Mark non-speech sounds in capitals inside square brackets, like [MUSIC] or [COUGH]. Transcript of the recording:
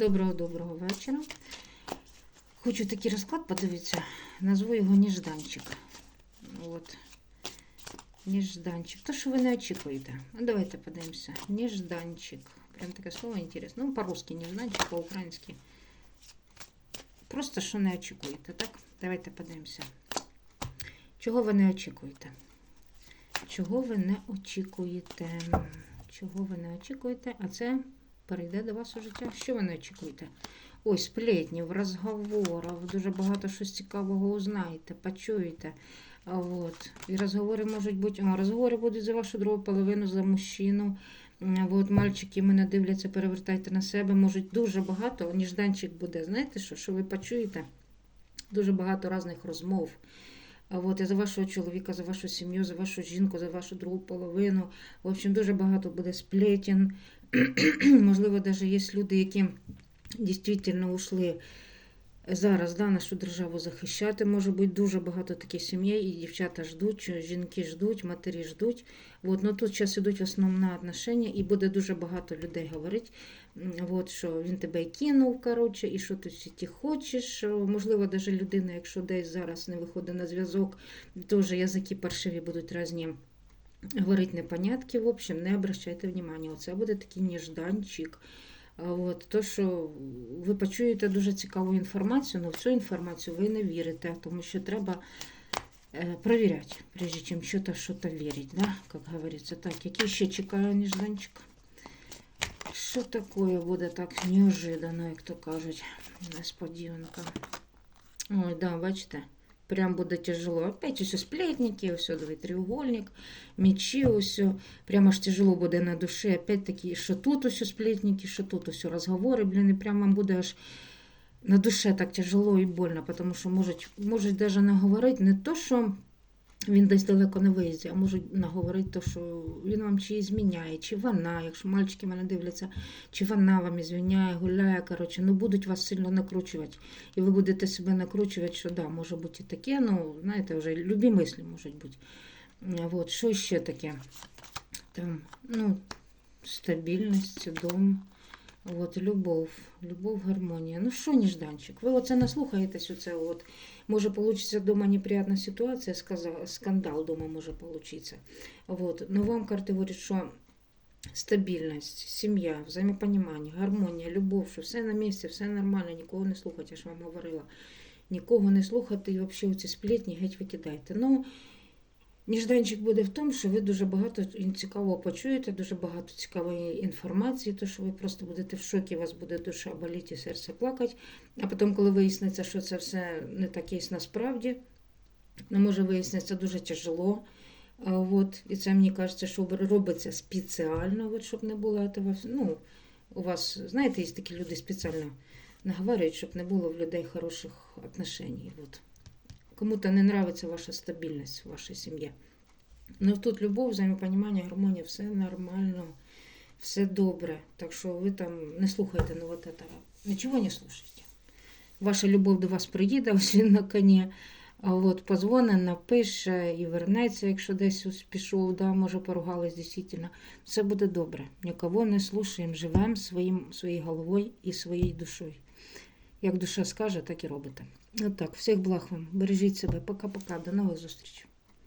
Доброго-доброго вечора. Хочу такий розклад подивитися. Назву його Ніжданчик. От. Ніжданчик. То, що ви не очікуєте. Ну, давайте подивимося. Ніжданчик. Прям таке слово інтересне. Ну, по-русски ніжданчик, по-українськи. Просто що не очікуєте, так? Давайте подивимося. Чого ви не очікуєте? Чого ви не очікуєте? Чого ви не очікуєте? А це перейде до вас у життя. Що ви не очікуєте? Ось сплетнів, розговорів, дуже багато щось цікавого узнаєте, почуєте. От. І розговори можуть бути. О, розговори будуть за вашу другу половину, за мужчину. От, мальчики мене дивляться, перевертайте на себе. Можуть дуже багато. Ніжданчик буде. Знаєте що? Що ви почуєте? Дуже багато різних розмов. От, і за вашого чоловіка, за вашу сім'ю, за вашу жінку, за вашу другу половину. В общем, дуже багато буде сплетен. [CLEARS THROAT] Можливо, навіть є люди, які дійсно ушли зараз да, нашу державу захищати. Може бути дуже багато таких сімей, і дівчата ждуть, жінки ждуть, матері ждуть. От, ну, тут зараз ідуть в основному отношення, і буде дуже багато людей говорити, от, що він тебе кинув, коротше, і що ти ті хочеш. Можливо, навіть людина, якщо десь зараз не виходить на зв'язок, теж язики паршиві будуть різні. Говорить непонятки, в общем, не обращайте внимания. Оце буде такий ніжданчик. От, то, що ви почуєте дуже цікаву інформацію, але в цю інформацію ви не вірите, тому що треба е, перевіряти, прежде чим щось щось вірити, да? як говориться. Так, який ще чекає ніжданчик? Що таке буде так неожиданно, як то кажуть, несподіванка. Ой, да, бачите, прям буде тяжело. Опять усе сплетники, ось давай треугольник, мечі, ось. Прямо ж тяжело буде на душі. Опять таки, що тут ось сплетники, що тут ось розговори, блін, і прямо вам буде аж на душі так тяжело і больно, тому що можуть, можуть навіть наговорити не то, що він десь далеко на виїзді, а можуть наговорити то, що він вам чи зміняє, чи вона, якщо мальчики мене дивляться, чи вона вам звіняє, гуляє, коротше, ну будуть вас сильно накручувати. І ви будете себе накручувати, що да, може бути і таке, ну, знаєте, вже любі мислі можуть бути. Вот, що ще таке? Там, ну, стабільність, дом. От, любов, любов, гармонія. Ну що, Ніжданчик, ви оце наслухаєтесь, оце от. Може получиться вдома неприятна ситуація, скандал дома може получиться. Вот. Но вам карти говорять, що стабільність, сім'я, взаємопонімання, гармонія, любов, що все на місці, все нормально, нікого не слухати, я ж вам говорила. Нікого не слухати і взагалі ці сплетні геть викидайте. Ну, Ніжданчик буде в тому, що ви дуже багато цікавого почуєте, дуже багато цікавої інформації, то що ви просто будете в шокі, у вас буде душа боліти серце плакати. А потім, коли виясниться, що це все не так є насправді, ну, може виясниться дуже тяжело. От, і це мені кажеться, що робиться спеціально, от, щоб не було этого. Ну, у вас, знаєте, є такі люди спеціально наговорюють, щоб не було в людей хороших отношений. От. Кому-то не нравится ваша стабільність в вашій сім'ї. Ну тут любов, взаємопонімання, гармонія, все нормально, все добре. Так що ви там не слухайте ну, вот этого. Нічого не слушайте. Ваша любов до вас приїде ось [LAUGHS] він на коні. А от позвоне, напише і вернеться, якщо десь пішов, да, може поругались дійсно. Все буде добре. Нікого не слушаємо, живемо своїм, своєю головою і своєю душою. Як душа скаже, так і робите. Отак, всіх благ вам. Бережіть себе. Пока-пока. До нових зустрічей.